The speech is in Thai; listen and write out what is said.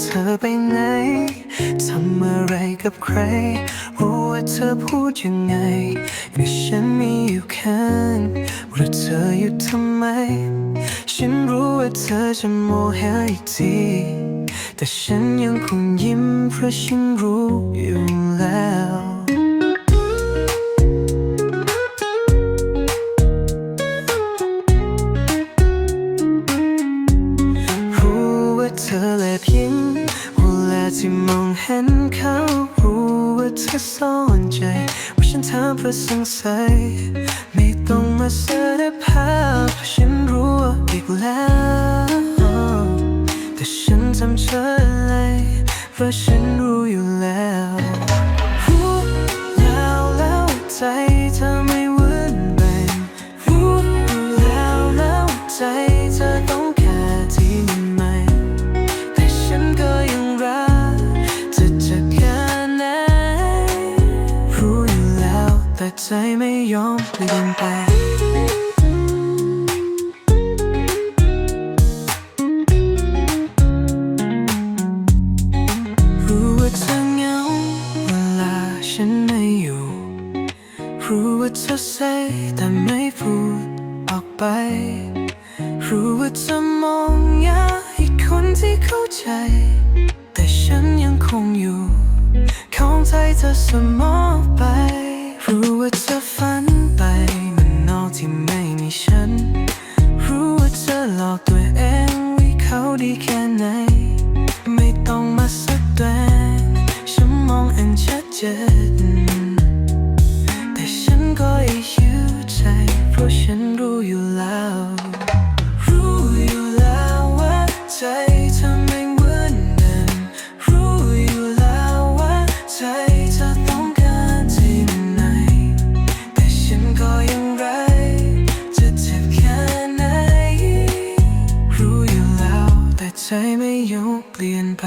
เธอไปไหนทำอะไรกับใคร รู้ว่าเธอพูดยังไงแต่ฉันมีอยู่ข้างรู้เธออยู่ทำไม ฉันรู้ว่าเธอจะโมหาอีกทีแต่ฉันยังคงยิ้มเพราะฉันรู้อยู่แล้ว ธอแลบยิ้มเวลาที่มองเห็นเขารู้ว่าเธอซ่อนใจ ว่าฉันถามเพื่อสงสัยไม่ต้องมาเสารภาพเพราะฉันรู้อีกแล้ว แต่ฉันทำเธออะไรเพราะฉันรู้อยู่แล้ว รู้แล้วแล้วใจ ใจไม่ยอมเปลี่ยนแปลงรู้ว่าเธอเหงาเวลาฉันไม่อยู่ รู้ว่าเธอเซแต่ไม่พูดออกไป รู้ว่าเธอมองอยากให้คนที่เข้าใจ แต่ฉันยังคงอยู่ ของใจเธอเสมอ ดีแค่ไหน ไม่ต้องมาสแสดงฉันมองเห็นชัดเจนแต่ฉันก็ยังใจ เพราะฉันรู้อยู่แล้ว เปลี่ยนไป